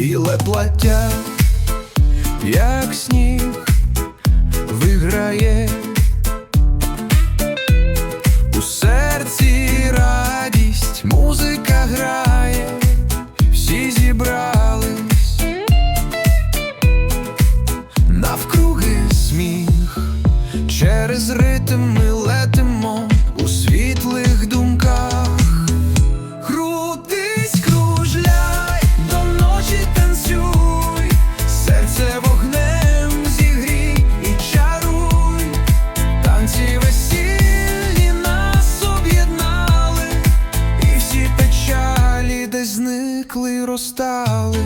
біле плаття, як сніг виграє. У серці радість, музика грає, всі зібрались, навкруги сміх, через ритм ми зникли, розтали.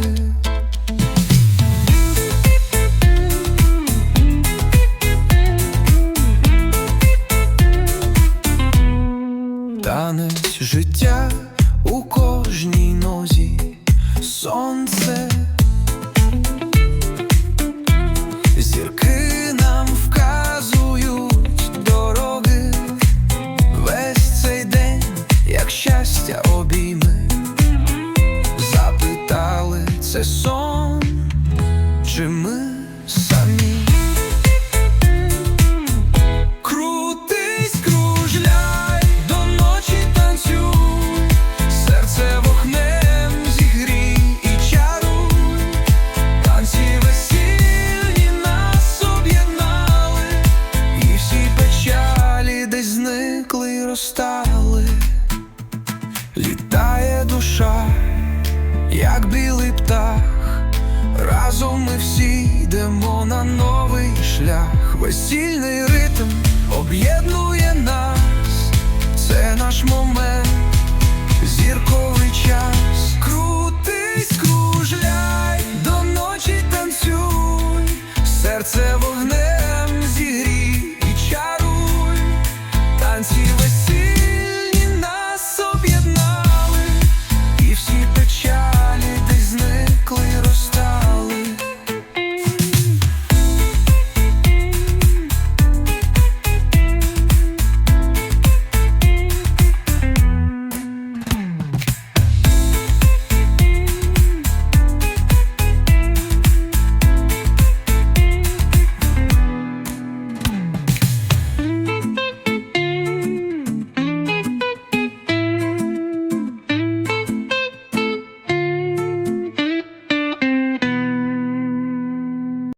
Танець життя у кожній нозі, сонце, це сон, чи ми самі. Крутись, кружляй, до ночі танцюй, серце вогнем зігрій і чаруй, танці весільні нас об'єднали, і всі печалі десь зникли розтали, літає душа, як білий птах, разом ми всі йдемо на новий шлях, весільний ритм об'єднує нас, це наш момент, зірковий час, крутись, кружляй, до ночі танцюй, серце вогне.